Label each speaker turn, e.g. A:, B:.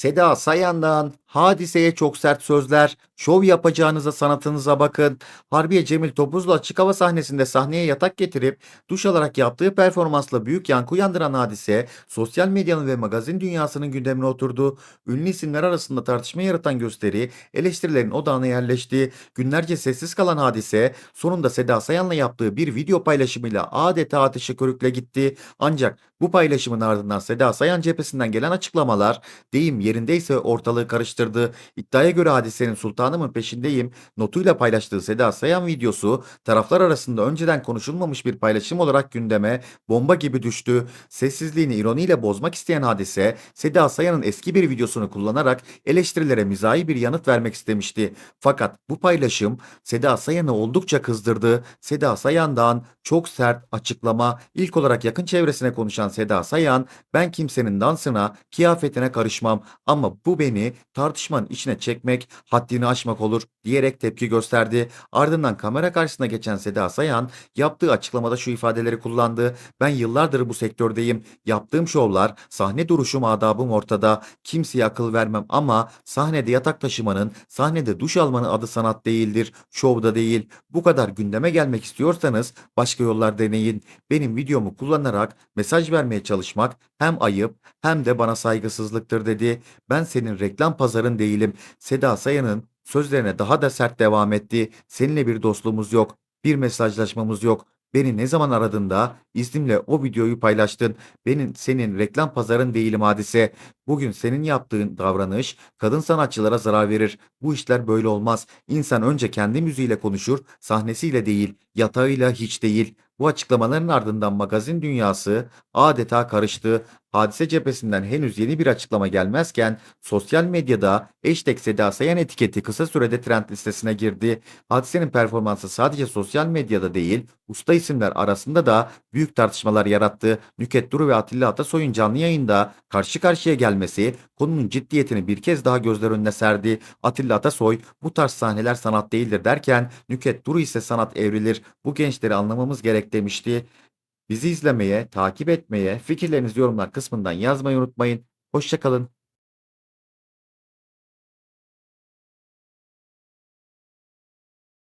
A: Seda Sayan'dan hadiseye çok sert sözler, şov yapacağınıza sanatınıza bakın. Harbiye Cemil Topuzlu açık hava sahnesinde sahneye yatak getirip duş alarak yaptığı performansla büyük yankı uyandıran hadise sosyal medyanın ve magazin dünyasının gündemine oturdu. Ünlü isimler arasında tartışma yaratan gösteri eleştirilerin odağına yerleşti. Günlerce sessiz kalan hadise sonunda Seda Sayan'la yaptığı bir video paylaşımıyla adeta ateşe körükle gitti. Ancak bu paylaşımın ardından Seda Sayan cephesinden gelen açıklamalar deyim yerindeyse ortalığı karıştırdı. İddiaya göre hadisenin sultanımın peşindeyim notuyla paylaştığı Seda Sayan videosu taraflar arasında önceden konuşulmamış bir paylaşım olarak gündeme bomba gibi düştü. Sessizliğini ironiyle bozmak isteyen hadise Seda Sayan'ın eski bir videosunu kullanarak eleştirilere mizahi bir yanıt vermek istemişti. Fakat bu paylaşım Seda Sayan'ı oldukça kızdırdı. Seda Sayan'dan çok sert açıklama. İlk olarak yakın çevresine konuşan Seda Sayan, ben kimsenin dansına, kıyafetine karışmam ama bu beni tartışmanın içine çekmek, haddini aşmak olur diyerek tepki gösterdi. Ardından kamera karşısına geçen Seda Sayan yaptığı açıklamada şu ifadeleri kullandı. Ben yıllardır bu sektördeyim. Yaptığım şovlar, sahne duruşum, adabım ortada. Kimseye akıl vermem ama sahnede yatak taşımanın, sahnede duş almanın adı sanat değildir, şovda değil. Bu kadar gündeme gelmek istiyorsanız başka yollar deneyin. Benim videomu kullanarak mesaj vermeye çalışmak hem ayıp hem de bana saygısızlıktır dedi. Ben senin reklam pazarın değilim. Seda Sayan'ın sözlerine daha da sert devam etti. Seninle bir dostluğumuz yok, bir mesajlaşmamız yok. Beni ne zaman aradığında iznimle o videoyu paylaştın. Benim senin reklam pazarın değilim hadise. Bugün senin yaptığın davranış kadın sanatçılara zarar verir. Bu işler böyle olmaz. İnsan önce kendi müziğiyle konuşur, sahnesiyle değil, yatağıyla hiç değil. Bu açıklamaların ardından magazin dünyası adeta karıştı. Hadise cephesinden henüz yeni bir açıklama gelmezken sosyal medyada hashtag Seda Sayan etiketi kısa sürede trend listesine girdi. Hadisenin performansı sadece sosyal medyada değil, usta isimler arasında da büyük tartışmalar yarattı. Nüket Duru ve Atilla Atasoy'un canlı yayında karşı karşıya gelmesi konunun ciddiyetini bir kez daha gözler önüne serdi. Atilla Atasoy bu tarz sahneler sanat değildir derken Nüket Duru ise sanat evrilir. Bu gençleri anlamamız gerek demişti. Bizi izlemeye, takip etmeye, fikirlerinizi yorumlar kısmından yazmayı unutmayın. Hoşçakalın.